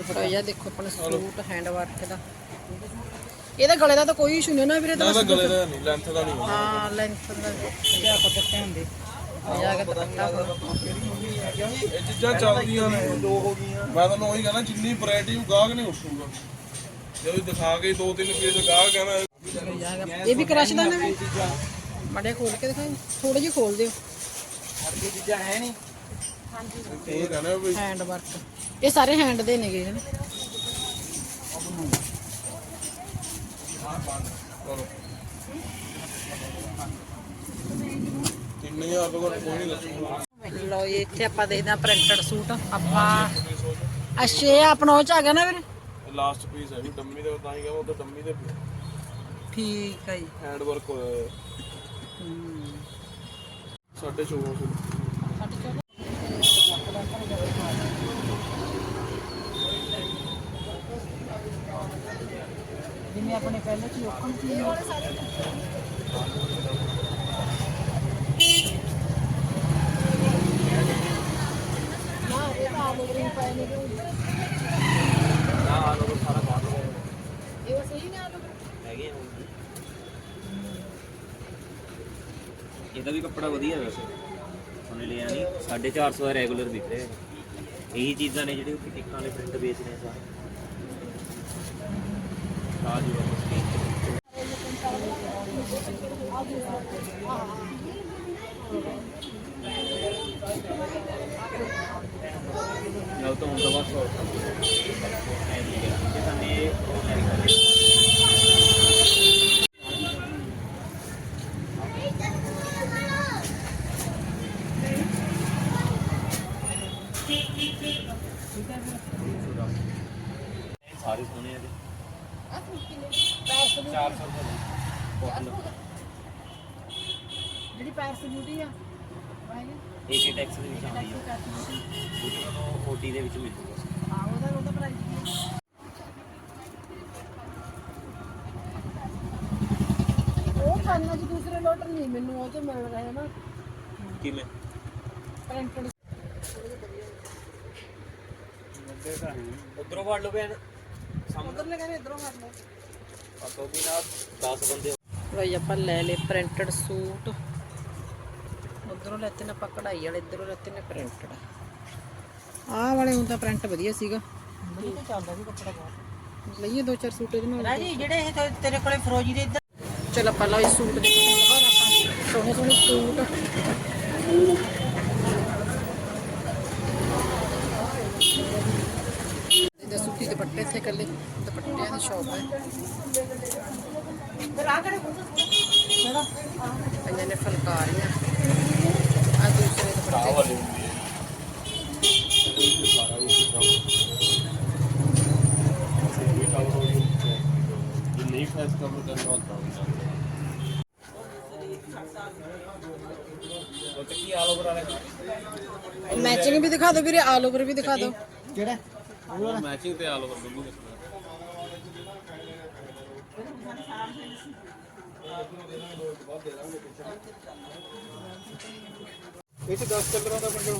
ਫਟਾਇਆ ਦੇਖੋ ਆਪਣਾ suit hand work ਦਾ। ਇਹਦਾ ਗਲੇ ਦਾ ਤਾਂ ਕੋਈ ਇਸ਼ੂ ਨਹੀਂ ਨਾ ਵੀਰੇ ਨਾ ਤਾਂ ਗਲੇ ਦਾ ਨਹੀਂ ਲੈਂਥ ਦਾ ਨਹੀਂ ਹਾਂ ਲੈਂਥ ਦਾ। ਕਿਆ ਪਤਾ ਹੁੰਦੇ। ਜਾ ਕੇ ਦੁਪੱਟਾ ਇਹ ਚੀਜ਼ਾਂ ਚੱਲਦੀਆਂ ਨੇ। ਦੋ ਹੋ ਗਈਆਂ ਮੈਂ ਤੁਹਾਨੂੰ ਉਹੀ ਕਹਿੰਦਾ ਜਿੰਨੀ ਵੈਰਾਈਟੀ ਗਾਹਕ ਨਹੀਂ ਉੱਠੂਗਾ ਜੇ ਉਹ ਦਿਖਾ ਕੇ ਦੋ ਤਿੰਨ ਪੀਸ ਗਾਹਕ ਕਹਿੰਦਾ ਇਹ ਵੀ ਕ੍ਰਸ਼ ਦਾ ਨਾ? ਮੜੇ ਖੋਲ ਕੇ ਦਿਖਾਈ। ਥੋੜੇ ਜਿਹੇ ਖੋਲ ਦਿਓ। ਇਹ ਚੀਜ਼ਾਂ ਹੈ ਨਹੀਂ। ਇਹ ਕਹਿੰਦਾ ਵੀ ਹੈਂਡ ਵਰਕ ਇਹ ਸਾਰੇ ਹੈਂਡ ਦੇ ਨੇਗੇ ਹਨ। ਚਲੋ 3000 ਤੋਂ ਘੱਟ ਕੋਈ ਨਹੀਂ ਦੱਸੂਗਾ। ਲਓ ਜੀ ਇੱਥੇ ਆਪਾਂ ਦੇਖਦੇ ਆ ਪ੍ਰਿੰਟਡ ਸੂਟ ਆਪਾਂ ਅੱਛੇ ਆਪਣਾ ਉਹ ਚ ਆ ਗਿਆ ਨਾ ਵੀਰੇ? ਲਾਸਟ ਪੀਸ ਹੈ ਵੀ ਡੰਮੀ ਦੇ ਤਾਂ ਹੀ ਕਹਿੰਦਾ ਉਹ ਤਾਂ ਡੰਮੀ ਦੇ ਠੀਕ ਹੈ ਜੀ। ਹੈਂਡ ਵਰਕ ਹੋਇਆ ਸਾਡੇ 1400 ਜਿਵੇਂ ਆਪਣੇ ਪਹਿਲੇ ਚ ਲੋਕਾਂ ਸੀ ਨਾ ਇਹ ਤਾਂ ਆਲੂ ਗ੍ਰੀਨ ਪਾਏ ਨੇ ਨਾ ਆ ਲੋ ਸਾਰਾ ਬਾਹਰ ਹੋ ਇਹ ਉਹ ਸਹੀ ਨੇ ਆਲੂ ਹੈਗੇ ਆ ਇਹਦਾ ਵੀ ਕੱਪੜਾ ਵਧੀਆ ਵੈਸੇ ਉਹਨੇ ਲਿਆ ਨਹੀਂ 450 ਦਾ ਰੈਗੂਲਰ ਵਿਕ ਰਿਹਾ ਇਹੀ ਚੀਜ਼ਾਂ ਨੇ ਜਿਹੜੇ ਉੱਤੇ ਟਿੱਕਾਂ ਵਾਲੇ ਪ੍ਰਿੰਟ ਵੇਚਦੇ ਆ ਸਾਰੇ। ਆ ਜੀ ਵਾਪਸ ਲਓ ਤਾਂ ਹੁਣ ਤਾਂ ਬਸ ਹੋ ਤਾਂ ਇਹ ਆਨਲਾਈਨ ਕਰੇ ਸਾਰੇ ਸੋਹਣੇ ਆ ਜੀ 400 ਰੁਪਏ ਦੀ ਬੋਤਲ ਜਿਹੜੀ ਪੈਰਸ ਬਿਊਟੀ ਆ ਏਟੀ ਟੈਕਸ ਦੇ ਵਿੱਚ ਆਉਂਦੀ ਹੈ ਦੂਜਾ ਨੂੰ ਓਟੀ ਦੇ ਵਿੱਚ ਮਿਲ ਜੂਗਾ ਹਾਂ ਉਹਦਾ ਉਹਦਾ ਪ੍ਰਾਈਸ ਕੀ ਹੈ ਉਹ ਖਾਣਾ ਜੀ ਦੂਸਰੇ ਲੋਟ ਨਹੀਂ ਮੈਨੂੰ ਉਹ ਤੇ ਮਿਲ ਰਿਹਾ ਨਾ। ਕਿਵੇਂ? ਪ੍ਰਿੰਟਡ ਉਧਰੋਂ ਵੜ ਲਓ ਭੈਣ। ਸਾਹਮਣੇ। ਉਧਰ ਲਗਾ ਨੇ ਇਧਰੋਂ ਕਰ ਲਓ। ਪਾਤੋ ਵੀ ਨਾ 10 ਬੰਦੇ ਭਾਈ ਆਪਾਂ ਲੈ ਲਏ ਪ੍ਰਿੰਟਡ ਸੂਟ। ਉਧਰੋਂ ਲੈਤੇ ਨੇ ਆਪਾਂ ਕਢਾਈ ਵਾਲੇ ਇਧਰੋਂ ਲੈਤੇ ਨੇ ਪ੍ਰਿੰਟਡ ਆਹ ਵਾਲੇ ਹੁਣ ਤਾਂ ਪ੍ਰਿੰਟ ਵਧੀਆ ਸੀਗਾ। ਵਧੀਆ ਚੱਲਦਾ ਸੀ ਕੱਪੜਾ ਬਹੁਤ। ਲਈਏ ਦੋ ਚਾਰ ਸੂਟ ਇਹਦੇ ਨਾਲ। ਰਾਜੀ ਜਿਹੜੇ ਇਹ ਤੇਰੇ ਕੋਲੇ ਫਰੋਜੀ ਦੇ ਇੱਧਰ। ਚਲ ਆਪਾਂ ਲਓ ਇਹ ਸੂਟ ਆਪਾਂ ਸੋਹਣੇ ਸੋਹਣੇ ਸੂਟ ਇਹਦੇ ਸੂਤੀ ਦੁਪੱਟੇ ਇੱਥੇ ਕੱਲੇ ਦੁਪੱਟਿਆਂ ਦੀ ਸ਼ੌਪ ਹੈ ਇਹਨਾਂ ਨੇ ਫਲਕਾਰੀਆਂ ਆ ਦੂਸਰੇ ਦੁਪੱਟੇ ਵਾਲੀ ਹੁੰਦੀ ਹੈ ਇਹ ਸਾਰਾ ਕੁਝ ਕੰਮ ਇਹ ਕੰਮ ਹੋ ਗਿਆ ਜੇ ਨਹੀਂ ਫੈਸ ਕੰਮ ਕਰਨਾ ਹੁੰਦਾ ਉਹ ਤੇ ਕੀ ਆਲ ਓਵਰ ਵਾਲੇ ਮੈਚਿੰਗ ਵੀ ਦਿਖਾ ਦਿਓ ਵੀਰੇ ਆਲ ਓਵਰ ਵੀ ਦਿਖਾ ਦਿਓ ਕਿਹੜਾ ਉਹ ਮੈਚਿੰਗ ਤੇ ਆਲ ਓਵਰ ਬਿਲਕੁਲ ਦੱਸਣਾ ਇਹ ਤੇ 10 ਕਲਰਾਂ ਦਾ ਬੰਡਲ ਲਓ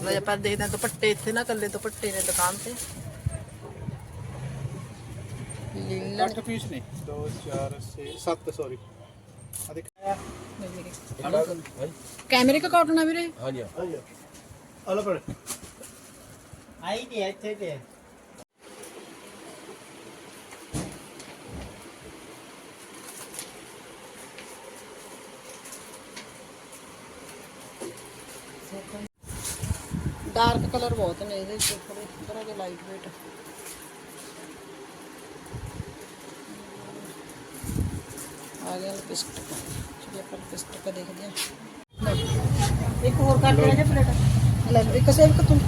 ਜੀ ਆਪਾਂ ਦੇਖਦੇ ਹਾਂ ਦੁਪੱਟੇ ਇੱਥੇ ਨਾ ਕੱਲੇ ਦੁਪੱਟੇ ਨੇ ਦੁਕਾਨ ਤੇ ਲੀਲਨ 8 ਪੀਸ ਨੇ 2 4 6 7 ਸੌਰੀ ਆ ਦੇਖ ਕੈਮਰੇ ਕਾ ਕਾਟਨ ਆ ਵੀਰੇ ਹਾਂਜੀ ਅਲੱਗ ਪੜ ਆਈ ਨਹੀਂ ਇੱਥੇ ਤੇ ਡਾਰਕ ਕਲਰ ਬਹੁਤ ਨੇ ਇਹਦੇ ਵਿੱਚ ਥੋੜੇ ਥੋੜਾ ਜਿਹਾ ਲਾਈਟ ਵੇਟ ਆ ਗਿਆ ਲਿਪਸਟਿਕ ਚਲੋ ਆਪਾਂ ਲਿਪਸਟਿਕ ਦੇਖਦੇ ਹਾਂ ਇੱਕ ਹੋਰ ਕਰ ਲਿਆ ਜੇ ਪਲੇਟ ਲੈ ਲਓ, ਇੱਕ ਸੇਵ ਤੂੰ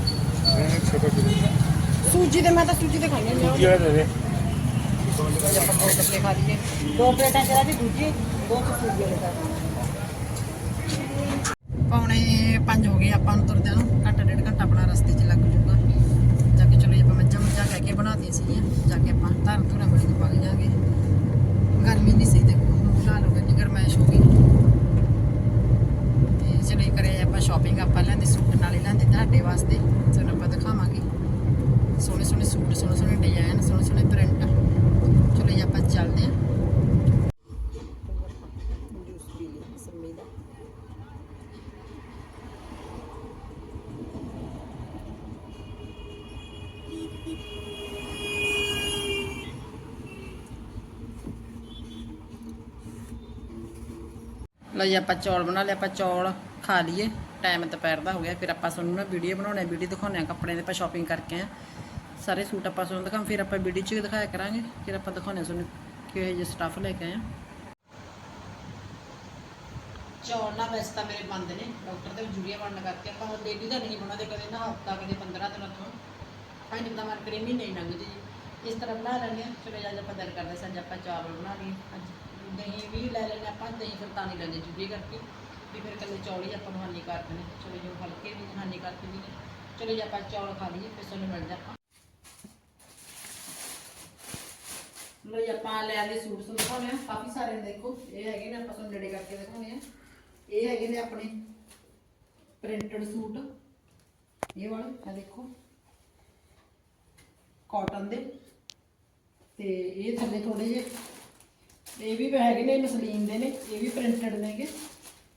ਸੂਜੀ ਦੇ ਮੈਂ ਤਾਂ ਸੂਜੀ ਦੇ ਖਾਣੇ ਨੇ ਕੀ ਦੇ ਦੇ ਆਪਾਂ ਦੋ ਕੱਪੜੇ ਖਾ ਲਈਏ ਦੋ ਪਲੇਟਾਂ ਜਿਹੜਾ ਵੀ ਦੂਜੀ ਦੋ ਕੁ ਸੂਜੀ ਵਾਲੇ ਕਰ ਪੌਣੇ 5 ਹੋ ਗਏ ਆਪਾਂ ਨੂੰ ਤੁਰਦਿਆਂ ਨੂੰ ਘੰਟਾ ਡੇਢ ਘੰਟਾ ਆਪਣਾ ਰਸਤੇ 'ਚ ਲੱਗ ਜਾਊਗਾ ਜਾ ਕੇ ਚਲੋ ਜੀ ਆਪਾਂ ਮੱਝਾਂ ਮੱਝਾਂ ਕਹਿ ਕੇ ਬਣਾਤੀਆਂ ਸੀਗੀਆਂ ਜਾ ਕੇ ਆਪਾਂ ਧਰਨ ਧੁਰਾਂ ਬੜੀ ਤੋਂ ਪੱਕ ਜਾਾਂਗੇ ਗਰਮੀ ਨਹੀਂ ਸੀ ਦੇਖੋ ਹਾਲ ਹੋ ਗਈ ਗਰਮੈਸ਼ ਹੋ ਗਈ ਤੇ ਚਲੋ ਜੀ ਕਰੇ ਆਪਾਂ ਸ਼ਾਪਿੰਗ ਆਪਾਂ ਲੈਂਦੇ ਸੂਟ ਨਾਲ ਹੀ ਲੈਂਦੇ ਤੁਹਾਡੇ ਵਾਸਤੇ ਤੁਹਾਨੂੰ ਆਪਾਂ ਦਿਖਾਵਾਂਗੇ ਸੋਹਣੇ ਸੋਹਣੇ ਸੂਟ ਸੋਹਣੇ ਸੋਹਣੇ ਡਿਜ਼ਾਈਨ ਸੋਹਣੇ ਸੋਹਣੇ ਪ੍ਰਿੰਟ ਚਲੋ ਜੀ ਆਪਾਂ ਚੱਲਦੇ ਹਾਂ ਜੂਸ ਪੀ ਲਈ ਸੰਮੀ ਦਾ ਲਓ ਜੀ, ਆਪਾਂ ਚੌਲ ਬਣਾ ਲਏ, ਆਪਾਂ ਚੌਲ ਖਾ ਲਈਏ। ਟਾਈਮ ਦੁਪਹਿਰ ਦਾ ਹੋ ਗਿਆ, ਫਿਰ ਆਪਾਂ ਤੁਹਾਨੂੰ ਨਾ ਵੀਡੀਓ ਬਣਾਉਣੇ ਵੀਡੀਓ ਦਿਖਾਉਣੇ ਆ ਕੱਪੜੇ ਦੇ ਆਪਾਂ ਸ਼ਾਪਿੰਗ ਕਰਕੇ ਆ। ਸਾਰੇ ਸੂਟ ਆਪਾਂ ਤੁਹਾਨੂੰ ਦਿਖਾਵਾਂ ਫਿਰ ਆਪਾਂ ਵੀਡੀਓ 'ਚ ਦਿਖਾਇਆ ਕਰਾਂਗੇ, ਫਿਰ ਆਪਾਂ ਦਿਖਾਉਣੇ ਤੁਹਾਨੂੰ ਕਿਹੋ ਜਿਹੇ ਸਟੱਫ ਲੈ ਕੇ ਆਏ ਆ। ਚੌਲ ਨਾ ਵੈਸੇ ਤਾਂ ਮੇਰੇ ਬੰਦ ਨੇ ਡਾਕਟਰ ਦੇ ਜੁੜੀਆਂ ਬਣਨ ਕਰਕੇ ਆਪਾਂ ਹੁਣ ਡੇਲੀ ਦਾ ਨਹੀਂ ਬਣਾਉਂਦੇ, ਕਦੇ ਨਾ ਹਫਤਾ, ਕਦੇ 15 ਦਿਨਾਂ ਤੋਂ ਪੰਜ ਦਾ ਮਾਰ ਕਰੇ ਮਹੀਨੇ ਹੀ ਲੰਘ ਜੀ। ਇਸ ਤਰ੍ਹਾਂ ਬਣਾ ਲੈਂਦੇ ਆ ਚਲੋ ਅੱਜ ਆਪਾਂ ਦਿਲ ਕਰਦੇ ਸੱਜ ਆਪਾਂ ਚਾਵਲ ਬਣਾ ਲਈਏ, ਅੱਜ। ਦਹੀਂ ਵੀ ਲੈ ਲੈਂਦੇ ਆਪਾਂ, ਦਹੀਂ ਫਿਰ ਤਾਂ ਨਹੀਂ ਲੈਂਦੇ ਜੁੜੀ ਕਰਕੇ। ਵੀ ਫਿਰ ਕੱਲੇ ਚੌਲ ਹੀ ਆਪਾਂ ਨੂੰ ਹਾਨੀਕਾਰਕ ਨੇ। ਚਲੋ ਜੋ ਹਲਕੇ ਵੀ ਹਾਨੀਕਾਰਕ ਵੀ ਨੇ। ਚਲੋ ਜੀ ਆਪਾਂ ਚੌਲ ਖਾ ਲਈਏ, ਫਿਰ ਸਾਨੂੰ ਮਿਲ ਆਪਾਂ। ਲੋ ਜੀ, ਆਪਾਂ ਲੈ ਆਲੇ ਸੂਟ ਤੁਹਾਨੂੰ ਦਿਖਾਉਣੇ ਆ। ਕਾਫੀ ਸਾਰੇ ਨੇ ਦੇਖੋ। ਇਹ ਹੈਗੇ ਨੇ, ਆਪਾਂ ਤੁਹਾਨੂੰ ਨੇੜੇ ਕਰਕੇ ਦਿਖਾਉਣੇ ਆ। ਇਹ ਹੈਗੇ ਨੇ ਆਪਣੇ ਪ੍ਰਿੰਟਡ ਸੂਟ। ਇਹ ਵਾਲੇ ਆ ਦੇਖੋ। ਕਾਟਨ ਦੇ। ਤੇ ਇਹ ਥੱਲੇ ਥੋੜੇ ਜਿਹੇ ਇਹ ਵੀ ਹੈਗੇ ਨੇ ਮਸਲੀਨ ਦੇ ਨੇ, ਇਹ ਵੀ ਪ੍ਰਿੰਟਡ ਨੇਗੇ।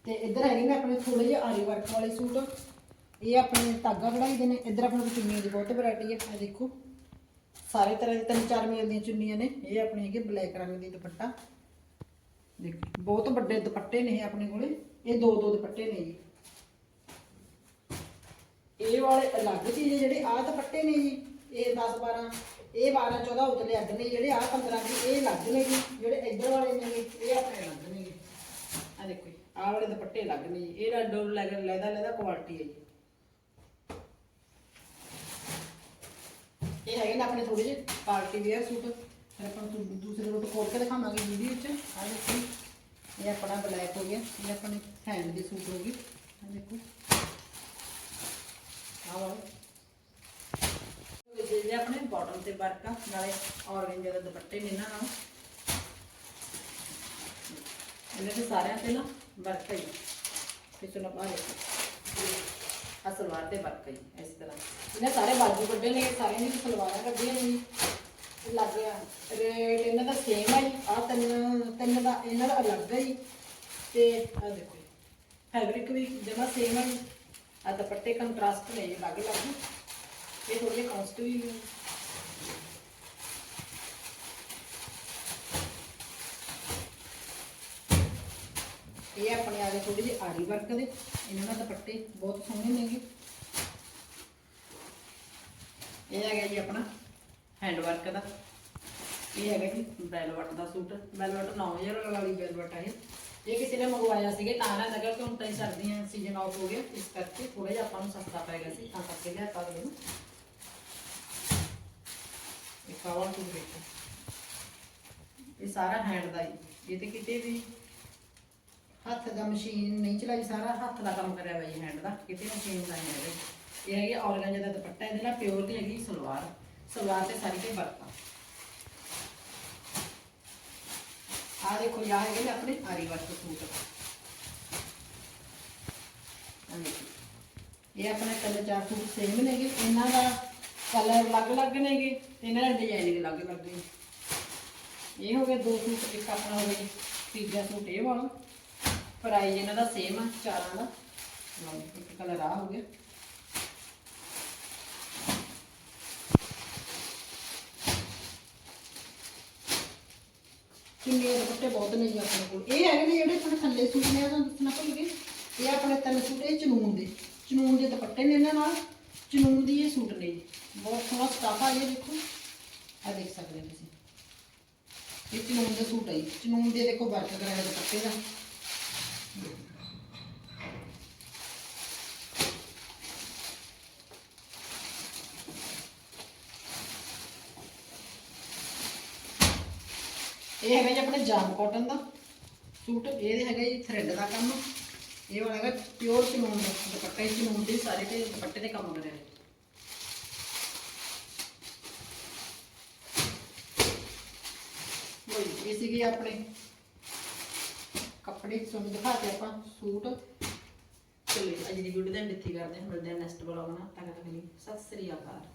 ਤੇ ਇੱਧਰ ਹੈਗੇ ਨੇ ਆਪਣੇ ਥੋੜੇ ਜਿਹੇ ਆਰੀ ਵਰਕ ਵਾਲੇ ਸੂਟ। ਇਹ ਆਪਣੇ ਧਾਗਾ ਕਢਾਈ ਦੇ ਨੇ, ਇੱਧਰ ਆਪਣੇ ਕੋਲ ਚੁੰਨੀਆਂ ਦੀ ਬਹੁਤ ਵੈਰਾਈਟੀ ਹੈ, ਇਹ ਦੇਖੋ। ਸਾਰੇ ਤਰ੍ਹਾਂ ਦੇ ਤਿੰਨ ਚਾਰ ਮੇਲ ਦੀਆਂ ਚੁੰਨੀਆਂ ਨੇ, ਇਹ ਆਪਣੇ ਹੈਗੇ ਬਲੈਕ ਰੰਗ ਦੀ ਦੁਪੱਟਾ। ਦੇਖੋ, ਬਹੁਤ ਵੱਡੇ ਦੁਪੱਟੇ ਨੇ ਆਪਣੇ ਕੋਲੇ, ਇਹ ਦੋ ਦੋ ਦੁਪੱਟੇ ਨੇ ਜੀ। ਇਹ ਵਾਲੇ ਅਲੱਗ ਚੀਜ਼ ਜਿਹੜੇ ਆਹ ਦੁਪੱਟੇ ਨੇ ਜੀ, ਇਹ 10 12 ਇਹ 12 14 ਉਤਲੇ ਅੱਡ ਨੇ ਜਿਹੜੇ ਆਹ 15 ਦੇ ਇਹ ਅਲੱਗ ਨੇ ਜਿਹੜੇ ਇੱਧਰ ਵਾਲੇ ਨੇ ਇਹ ਆਪਣੇ ਅਲੱਗ ਨੇ ਜੀ ਆ ਦੇਖੋ ਜੀ, ਆਹ ਵਾਲੇ ਦੁਪੱਟੇ ਅਲੱਗ ਨੇ ਇਹਦਾ ਇਹ ਰੈਡ ਲੈਦਾ ਲੈਦਾ ਕੁਆਲਿਟੀ ਹੈ ਇਹ ਹੈਗੇ ਨੇ ਆਪਣੇ ਥੋੜੇ ਜਿਹੇ ਪਾਰਟੀ ਵੇਅਰ ਸੂਟ। ਫਿਰ ਆਪਾਂ ਦੂਸਰੇ ਰੋਟ ਖੋਲ ਕੇ ਦਿਖਾਵਾਂਗੇ ਵੀਡੀਓ ਵਿੱਚ। ਆ ਦੇਖੋ ਇਹ ਆਪਣਾ ਬਲੈਕ ਹੋ ਗਿਆ। ਇਹ ਆਪਣੇ ਹੈਂਡ ਦੇ ਸੂਟ ਹੋ ਗਏ ਆ ਦੇਖੋ। ਆ ਵਾਲਾ। ਇਹ ਜਿਹੜੇ ਆਪਣੇ ਬਾਟਮ ਤੇ ਵਰਕ, ਨਾਲੇ ਔਰੇਂਜ ਦੇ ਦੁਪੱਟੇ ਨੇ ਇਹਨਾਂ ਨਾਲ। ਇਹਨਾਂ ਦੇ ਸਾਰਿਆਂ ਤੇ ਨਾ ਵਰਕ ਹੈ ਤੇ ਚਲੋ ਦੇਖੋ। ਆ ਸਲਵਾਰ ਤੇ ਵਰਕ ਹੈ ਇਸ ਤਰ੍ਹਾਂ। ਇਹਨਾਂ ਸਾਰੇ ਬਾਜੂ ਕੱਢੇ ਨੇ, ਸਾਰਿਆਂ ਦੀ ਸਲਵਾਰਾਂ ਕੱਢੀਆਂ ਨੇ। ਜੀ। ਰੇਟ ਇਹਨਾਂ ਦਾ ਸੇਮ ਹੈ ਆ ਤਿੰਨ ਤਿੰਨ ਦਾ ਇਹਨਾਂ ਦਾ ਅਲੱਗ ਹੈ ਤੇ ਆ ਦੇਖੋ। ਫੈਬਰਿਕ ਵੀ ਜਮਾ ਸੇਮ ਹੈ ਆ ਦੁਪੱਟੇ ਕੰਟਰਾਸਟ ਨੇ ਇਹ ਲੱਗ ਲੱਗ ਇਹ ਥੋੜੇ ਜਿਹੇ ਵੀ ਨੇ ਇਹ ਆਪਣੇ ਆ ਗਏ ਥੋੜੇ ਜਿਹੇ ਆਰੀ ਵਰਕ ਦੇ। ਇਹਨਾਂ ਦਾ ਦੁਪੱਟੇ ਬਹੁਤ ਸੋਹਣੇ ਨੇਗੇ। ਇਹ ਹੈਗਾ ਜੀ ਆਪਣਾ ਹੈਂਡ ਵਰਕ ਦਾ। ਇਹ ਹੈਗਾ ਜੀ ਵੈਲਵਟ ਦਾ ਸੂਟ। ਵੈਲਵਟ 9000 ਵਾਲੀ ਬੈਲਵਟ ਹੈ ਇਹ। ਕਿਸੇ ਨੇ ਮੰਗਵਾਇਆ ਸੀਗੇ ਤਾਂ ਨਾ ਨਗਰ ਤੋਂ ਹੁਣ ਤਾਂ ਹੀ ਸਰਦੀਆਂ ਸੀਜ਼ਨ ਆਫ ਹੋ ਗਿਆ, ਇਸ ਕਰਕੇ ਥੋੜਾ ਜਿਹਾ ਆਪਾਂ ਨੂੰ ਸਸਤਾ ਪੈ ਗਿਆ ਸੀ, ਤਾਂ ਕਰਕੇ ਲਿਆਤਾ ਅਗਲੇ ਨੂੰ। ਇਹ ਕਾਵਾ ਦੇਖੋ। ਇਹ ਸਾਰਾ ਹੈਂਡ ਦਾ ਹੀ। ਇਹ ਤੇ ਕਿਤੇ ਵੀ ਹੱਥ ਦਾ ਮਸ਼ੀਨ ਨਹੀਂ ਚਲਾਈ, ਸਾਰਾ ਹੱਥ ਦਾ ਕੰਮ ਕਰਿਆ ਹੋਇਆ ਜੀ ਹੈਂਡ ਦਾ। ਕਿਤੇ ਮਸ਼ੀਨ ਦਾ ਨਹੀਂ ਹੈਗਾ। ਇਹ ਹੈਗੀ ਔਰਗੰਜਾ ਦਾ ਦੁਪੱਟਾ, ਇਹਦੇ ਨਾਲ ਪਿਓਰ ਦੀ ਹੈਗੀ ਸਲਵਾਰ। ਸਲਵਾਰ ਤੇ ਸਾਰੀ ਤੇ ਵਰਤਾਂ ਆ ਦੇਖੋ ਯਾ ਹੈਗੇ ਨੇ ਆਪਣੇ ਆਰੀ ਵਰਕ ਸੂਟ। ਇਹ ਆਪਣੇ ਕਲਰ ਚਾਰ ਸੂਟ ਸੇਮ ਨੇਗੇ ਇਹਨਾਂ ਦਾ ਕਲਰ ਅਲੱਗ-ਅਲੱਗ ਨੇਗੇ ਤੇ ਇਹਨਾਂ ਦੇ ਡਿਜ਼ਾਈਨਿੰਗ ਅਲੱਗ-ਅਲੱਗ ਨੇ। ਇਹ ਹੋ ਗਏ ਦੋ ਸੂਟ, ਇੱਕ ਆਪਣਾ ਹੋ ਗਿਆ ਤੀਜਾ ਸੂਟ ਇਹ ਵਾਲਾ। ਪ੍ਰਾਈਸ ਇਹਨਾਂ ਦਾ ਸੇਮ ਆ, ਚਾਰਾਂ ਦਾ। ਲਓ, ਇੱਕ ਕਲਰ ਆ ਹੋ ਗਿਆ। ਕਿੰਨੇ ਦੁਪੱਟੇ ਬਹੁਤ ਨੇ ਜੀ ਆਪਣੇ ਕੋਲ। ਇਹ ਹੈਗੇ ਨੇ ਜਿਹੜੇ ਆਪਣੇ ਥੱਲੇ ਸੂਟ ਨੇ ਉਹਨਾਂ ਦੱਸਣਾ ਭੁੱਲ ਗਏ। ਇਹ ਆਪਣੇ ਤਿੰਨ ਸੂਟ, ਇਹ ਚਨੂਨ ਦੇ। ਚਨੂਨ ਦੇ ਦੁਪੱਟੇ ਨੇ ਇਹਨਾਂ ਨਾਲ। ਚਨੂਨ ਦੀ ਇਹ ਸੂਟ ਨੇ ਜੀ ਬਹੁਤ ਸੋਹਣਾ ਸਟਾਫ ਆ ਇਹ ਦੇਖੋ। ਆ ਦੇਖ ਸਕਦੇ ਹੋ ਤੁਸੀਂ। ਇਹ ਚਨੂਨ ਦੇ ਸੂਟ ਹੈ ਚਨੂਨ ਦੇ ਦੇਖੋ ਵਰਕ ਕਰਾਇਆ ਦੁਪੱਟੇ ਦਾ। ਇਹ ਹੈਗਾ ਜੀ ਆਪਣੇ ਜਾਮ ਕਾਟਨ ਦਾ। ਸੂਟ ਇਹ ਹੈਗਾ ਜੀ ਥ੍ਰੈਡ ਦਾ ਕੰਮ। ਇਹ ਵਾਲਾ ਹੈਗਾ ਪਿਓਰ ਚਨੂਨ ਦਾ ਦੁਪੱਟਾ ਹੀ ਚਨੂਨ ਦੇ ਸਾਰੇ ਤੇ ਦੁਪੱਟੇ ਤੇ ਕੰਮ ਕਰਿਆ ਹੋਈ ਇਹ ਸੀਗੀ ਆਪਣੇ ਕੱਪੜੇ, ਤੁਹਾਨੂੰ ਦਿਖਾਤੇ ਆਪਾਂ ਸੂਟ। ਚਲੋ ਅੱਜ ਦੀ ਵੀਡੀਓ ਦਾ ਡਿੱਥੀ ਕਰਦੇ ਹਾਂ ਮਿਲਦੇ ਹਾਂ ਨੈਕਸਟ ਬਲੌਗ ਨਾਲ। ਤੱਕ ਤੱਕ ਲਈ ਸਤਿ ਸ੍ਰੀ ਅਕਾਲ।